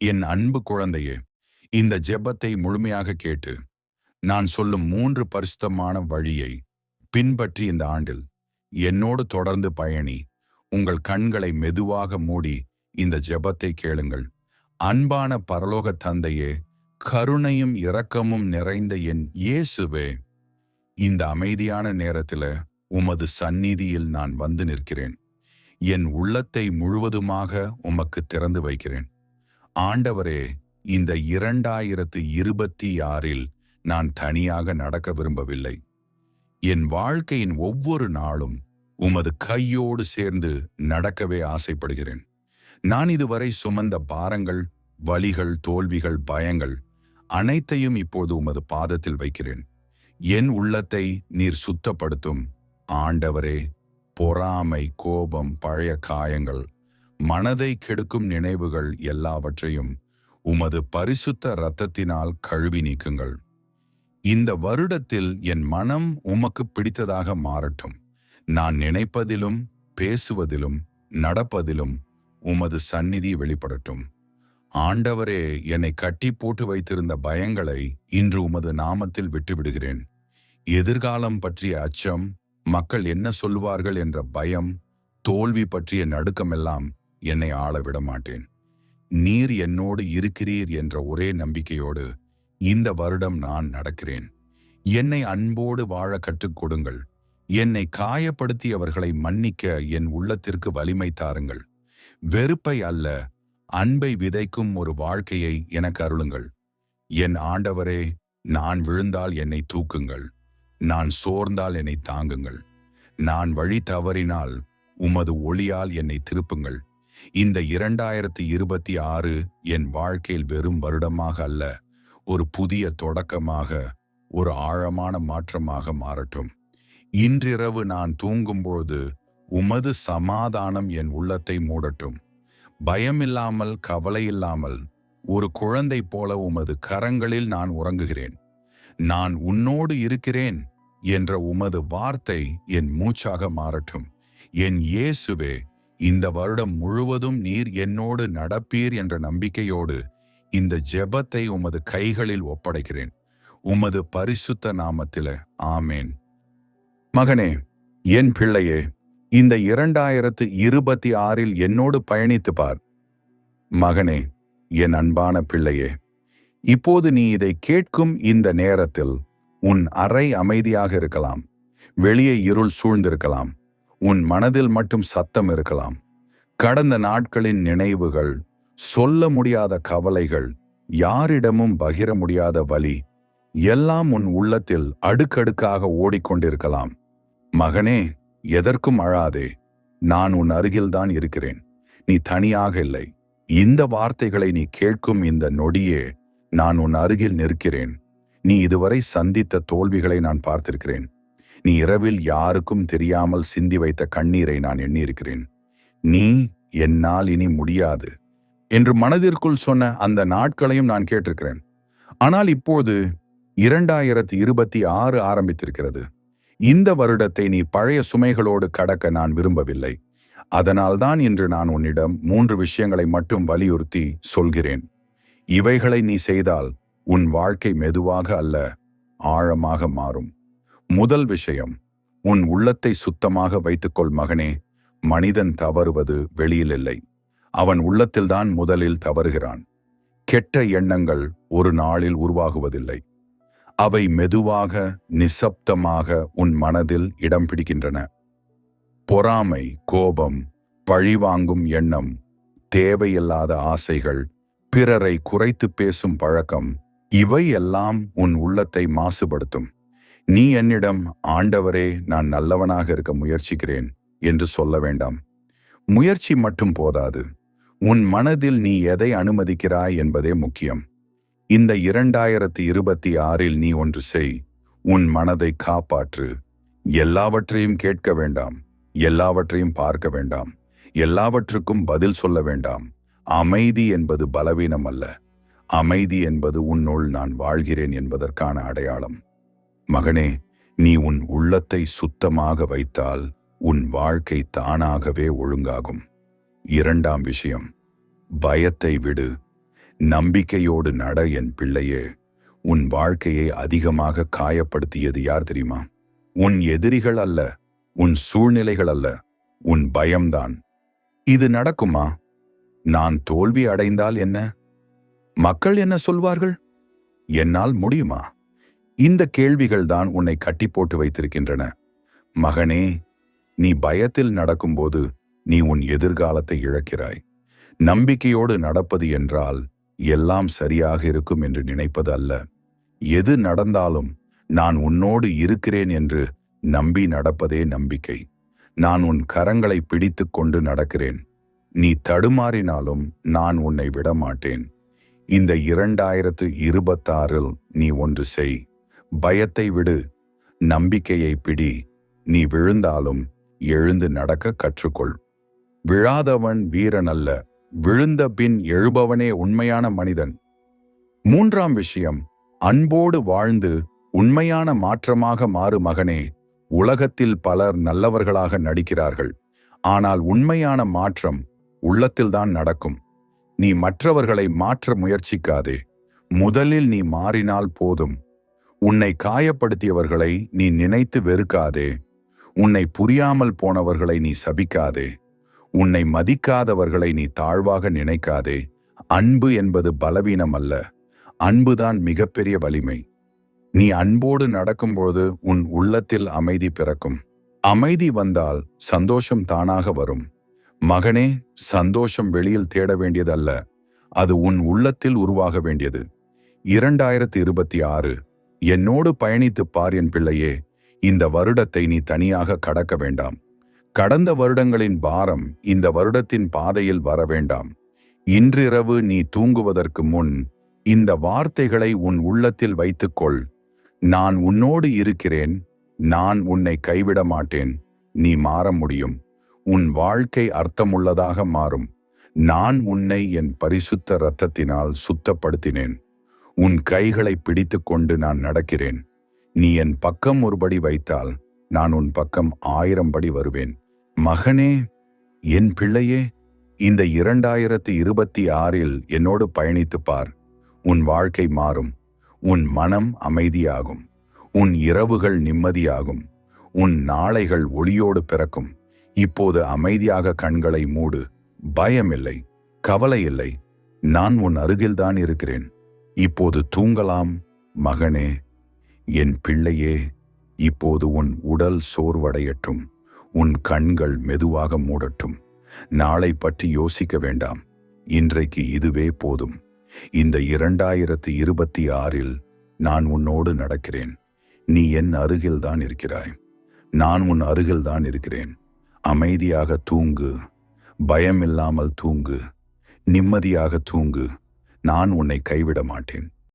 என் அன்பு குழந்தையே இந்த ஜெபத்தை முழுமையாக கேட்டு நான் சொல்லும் மூன்று பரிசுத்தமான வழியை பின்பற்றி இந்த ஆண்டில் என்னோடு தொடர்ந்து பயணி உங்கள் கண்களை மெதுவாக மூடி இந்த ஜெபத்தை கேளுங்கள். அன்பான பரலோக தந்தையே கருணையும் இரக்கமும் நிறைந்த என் இயேசுவே இந்த அமைதியான நேரத்தில் உமது சந்நிதியில் நான் வந்து நிற்கிறேன். என் உள்ளத்தை முழுவதுமாக உமக்கு திறந்து வைக்கிறேன். ஆண்டவரே இந்த இரண்டாயிரத்து இருபத்தி ஆறில் நான் தனியாக நடக்க விரும்பவில்லை. என் வாழ்க்கையின் ஒவ்வொரு நாளும் உமது கையோடு சேர்ந்து நடக்கவே ஆசைப்படுகிறேன். நான் இதுவரை சுமந்த பாரங்கள் வழிகள் தோல்விகள் பயங்கள் அனைத்தையும் இப்போது உமது பாதத்தில் வைக்கிறேன். என் உள்ளத்தை நீர் சுத்தப்படுத்தும். ஆண்டவரே பொறாமை கோபம் பழைய காயங்கள் மனதை கெடுக்கும் நினைவுகள் எல்லாவற்றையும் உமது பரிசுத்த இரத்தத்தினால் கழுவி நீக்குங்கள். இந்த வருடத்தில் என் மனம் உமக்கு பிடித்ததாக மாறட்டும். நான் நினைப்பதிலும் பேசுவதிலும் நடப்பதிலும் உமது சந்நிதி வெளிப்படட்டும். ஆண்டவரே என்னை கட்டி போட்டு வைத்திருந்த பயங்களை இன்று உமது நாமத்தில் விட்டுவிடுகிறேன். எதிர்காலம் பற்றிய அச்சம் மக்கள் என்ன சொல்வார்கள் என்ற பயம் தோல்வி பற்றிய நடுக்கமெல்லாம் என்னை ஆள விட மாட்டேன் நீர் என்னோடு இருக்கிறீர் என்ற ஒரே நம்பிக்கையோடு இந்த வருடம் நான் நடக்கிறேன். என்னை அன்போடு வாழ கற்றுக் கொடுங்கள். என்னை காயப்படுத்தியவர்களை மன்னிக்க என் உள்ளத்திற்கு வலிமை தாருங்கள். வெறுப்பை அல்ல அன்பை விதைக்கும் ஒரு வாழ்க்கையை எனக்கு அருளுங்கள். என் ஆண்டவரே நான் விழுந்தால் என்னை தூக்குங்கள். நான் சோர்ந்தால் என்னை தாங்குங்கள். நான் வழி தவறினால் உமது ஒளியால் என்னை திருப்புங்கள். இந்த இரண்டாயிரத்தி இருபத்தி ஆறு என் வாழ்க்கையில் வெறும் வருடமாக அல்ல ஒரு புதிய தொடக்கமாக ஒரு ஆழமான மாற்றமாக மாறட்டும். இன்றிரவு நான் தூங்கும்போது உமது சமாதானம் என் உள்ளத்தை மூடட்டும். பயமில்லாமல் கவலையில்லாமல் ஒரு குழந்தை போல உமது கரங்களில் நான் உறங்குகிறேன். நான் உன்னோடு இருக்கிறேன் என்ற உமது வார்த்தை என் மூச்சாக மாறட்டும். என் இயேசுவே இந்த வருடம் முழுவதும் நீர் என்னோடு நடப்பீர் என்ற நம்பிக்கையோடு இந்த ஜெபத்தை உமது கைகளில் ஒப்படைக்கிறேன். உமது பரிசுத்த நாமத்தில. ஆமேன். மகனே என் பிள்ளையே இந்த இரண்டாயிரத்து இருபத்தி ஆறில் என்னோடு பயணித்து பார். மகனே என் அன்பான பிள்ளையே இப்போது நீ இதை கேட்கும் இந்த நேரத்தில் உன் அறை அமைதியாக இருக்கலாம். வெளியே இருள் சூழ்ந்திருக்கலாம். உன் மனதில் மட்டும் சத்தம் இருக்கலாம். கடந்த நாட்களின் நினைவுகள் சொல்ல முடியாத கவலைகள் யாரிடமும் பகிர முடியாத வலி எல்லாம் உன் உள்ளத்தில் அடுக்கடுக்காக ஓடிக்கொண்டிருக்கலாம். மகனே எதற்கும் அழாதே. நான் உன் அருகில்தான் இருக்கிறேன். நீ தனியாக இல்லை. இந்த வார்த்தைகளை நீ கேட்கும் இந்த நொடியே நான் உன் அருகில் நிற்கிறேன். நீ இதுவரை சந்தித்த தோல்விகளை நான் பார்த்திருக்கிறேன். நீ இரவில் யாருக்கும் தெரியாமல் சிந்தி வைத்த கண்ணீரை நான் எண்ணியிருக்கிறேன். நீ என்னால் இனி முடியாது என்று மனதிற்குள் சொன்ன அந்த நாட்களையும் நான் கேட்டிருக்கிறேன். ஆனால் இப்போது இரண்டாயிரத்தி இருபத்தி ஆறு ஆரம்பித்திருக்கிறது. இந்த வருடத்தை நீ பழைய சுமைகளோடு கடக்க நான் விரும்பவில்லை. அதனால்தான் இன்று நான் உன்னிடம் மூன்று விஷயங்களை மட்டும் வலியுறுத்தி சொல்கிறேன். இவைகளை நீ செய்தால் உன் வாழ்க்கை மெதுவாக அல்ல ஆழமாக மாறும். முதல் விஷயம் உன் உள்ளத்தை சுத்தமாக வைத்துக்கொள் மகனே மனிதன் தவறுவது வெளியில் இல்லை. அவன் உள்ளத்தில்தான் முதலில் தவறுகிறான். கெட்ட எண்ணங்கள் ஒரு நாளில் உருவாகுவதில்லை. அவை மெதுவாக நிசப்தமாக உன் மனதில் இடம் பிடிக்கின்றன. பொறாமை கோபம் பழிவாங்கும் எண்ணம் தேவையில்லாத ஆசைகள் பிறரை குறைத்து பேசும் பழக்கம் இவை எல்லாம் உன் உள்ளத்தை மாசுபடுத்தும். நீ என்னிடம் ஆண்டவரே நான் நல்லவனாக இருக்க முயற்சிக்கிறேன் என்று சொல்ல வேண்டாம். முயற்சி மட்டும் போதாது. உன் மனதில் நீ எதை அனுமதிக்கிறாய் என்பதே முக்கியம். இந்த இரண்டாயிரத்தி இருபத்தி ஆறில் நீ ஒன்று செய். உன் மனதை காப்பாற்று. எல்லாவற்றையும் கேட்க வேண்டாம். எல்லாவற்றையும் பார்க்க வேண்டாம். எல்லாவற்றுக்கும் பதில் சொல்ல வேண்டாம். அமைதி என்பது பலவீனம் அல்ல அமைதி என்பது உன்னுள் நான் வாழ்கிறேன் என்பதற்கான அடையாளம். மகனே நீ உன் உள்ளத்தை சுத்தமாக வைத்தால் உன் வாழ்க்கை தானாகவே ஒழுங்காகும். இரண்டாம் விஷயம் பயத்தை விடு. நம்பிக்கையோடு நட என் பிள்ளையே. உன் வாழ்க்கையை அதிகமாக காயப்படுத்தியது யார் தெரியுமா? உன் எதிரிகள் அல்ல உன் சூழ்நிலைகள் அல்ல உன் பயம்தான். இது நடக்குமா? நான் தோல்வி அடைந்தால் என்ன? மக்கள் என்ன சொல்வார்கள்? என்னால் முடியுமா? இந்த கேள்விகள் தான் உன்னை கட்டி போட்டு வைத்திருக்கின்றன. மகனே நீ பயத்தில் நடக்கும்போது நீ உன் எதிர்காலத்தை இழக்கிறாய். நம்பிக்கையோடு நடப்பது என்றால் எல்லாம் சரியாக இருக்கும் என்று நினைப்பது அல்ல. எது நடந்தாலும் நான் உன்னோடு இருக்கிறேன் என்று நம்பி நடப்பதே நம்பிக்கை. நான் உன் கரங்களை பிடித்து கொண்டு நடக்கிறேன். நீ தடுமாறினாலும் நான் உன்னை விடமாட்டேன். இந்த இரண்டாயிரத்து இருபத்தாறில் நீ ஒன்று செய். பயத்தை விடு. நம்பிக்கையை பிடி. நீ விழுந்தாலும் எழுந்து நடக்க கற்றுக்கொள். விழாதவன் வீரன் அல்ல. விழுந்த பின் எழுபவனே உண்மையான மனிதன். மூன்றாம் விஷயம். அன்போடு வாழ்ந்து உண்மையான மாற்றமாக மாறு மகனே. உலகத்தில் பலர் நல்லவர்களாக நடிக்கிறார்கள். ஆனால் உண்மையான மாற்றம் உள்ளத்தில்தான் நடக்கும். நீ மற்றவர்களை மாற்ற முயற்சிக்காதே. முதலில் நீ மாறினால் போதும். உன்னை காயப்படுத்தியவர்களை நீ நினைத்து வெறுக்காதே. உன்னை புரியாமல் போனவர்களை நீ சபிக்காதே. உன்னை மதிக்காதவர்களை நீ தாழ்வாக நினைக்காதே. அன்பு என்பது பலவீனம் அல்ல. அன்புதான் மிகப்பெரிய வலிமை. நீ அன்போடு நடக்கும்போது உன் உள்ளத்தில் அமைதி பிறக்கும். அமைதி வந்தால் சந்தோஷம் தானாக வரும். மகனே சந்தோஷம் வெளியில் தேட வேண்டியதல்ல. அது உன் உள்ளத்தில் உருவாக வேண்டியது. இரண்டாயிரத்தி இருபத்தி ஆறு. என்னோடு பயணித்து பார் என் பிள்ளையே இந்த வருடத்தை நீ தனியாக கடக்க வேண்டாம். கடந்த வருடங்களின் பாரம் இந்த வருடத்தின் பாதையில் வர வேண்டாம். இன்றிரவு நீ தூங்குவதற்கு முன் இந்த வார்த்தைகளை உன் உள்ளத்தில் வைத்துக்கொள். நான் உன்னோடு இருக்கிறேன் நான் உன்னை கைவிட மாட்டேன் நீ மாற முடியும். உன் வாழ்க்கை அர்த்தமுள்ளதாக மாறும். நான் உன்னை என் பரிசுத்த இரத்தத்தினால் சுத்தப்படுத்தினேன். உன் கைகளை பிடித்துக்கொண்டு நான் நடக்கிறேன். நீ என் பக்கம் ஒருபடி வைத்தால் நான் உன் பக்கம் ஆயிரம் படி வருவேன். மகனே என் பிள்ளையே இந்த இரண்டாயிரத்தி இருபத்தி ஆறில் என்னோடு பயணித்துப் பார். உன் வாழ்க்கை மாறும். உன் மனம் அமைதியாகும். உன் இரவுகள் நிம்மதியாகும். உன் நாளைகள் ஒளியோடு பிறக்கும். இப்போது அமைதியாக கண்களை மூடு. பயமில்லை. கவலை இல்லை நான் உன் அருகில்தான் இருக்கிறேன். இப்போது தூங்கலாம் மகனே. என் பிள்ளையே இப்போது உன் உடல் சோர்வடையட்டும். உன் கண்கள் மெதுவாக மூடட்டும். நாளை பற்றி யோசிக்க வேண்டாம். இன்றைக்கு இதுவே போதும். இந்த இரண்டாயிரத்து இருபத்தி ஆறில் நான் உன்னோடு நடக்கிறேன். நீ என் அருகில்தான் இருக்கிறாய். நான் உன் அருகில்தான் இருக்கிறேன். அமைதியாக தூங்கு. பயமில்லாமல் தூங்கு. நிம்மதியாக தூங்கு. நான் உன்னை கைவிட மாட்டேன்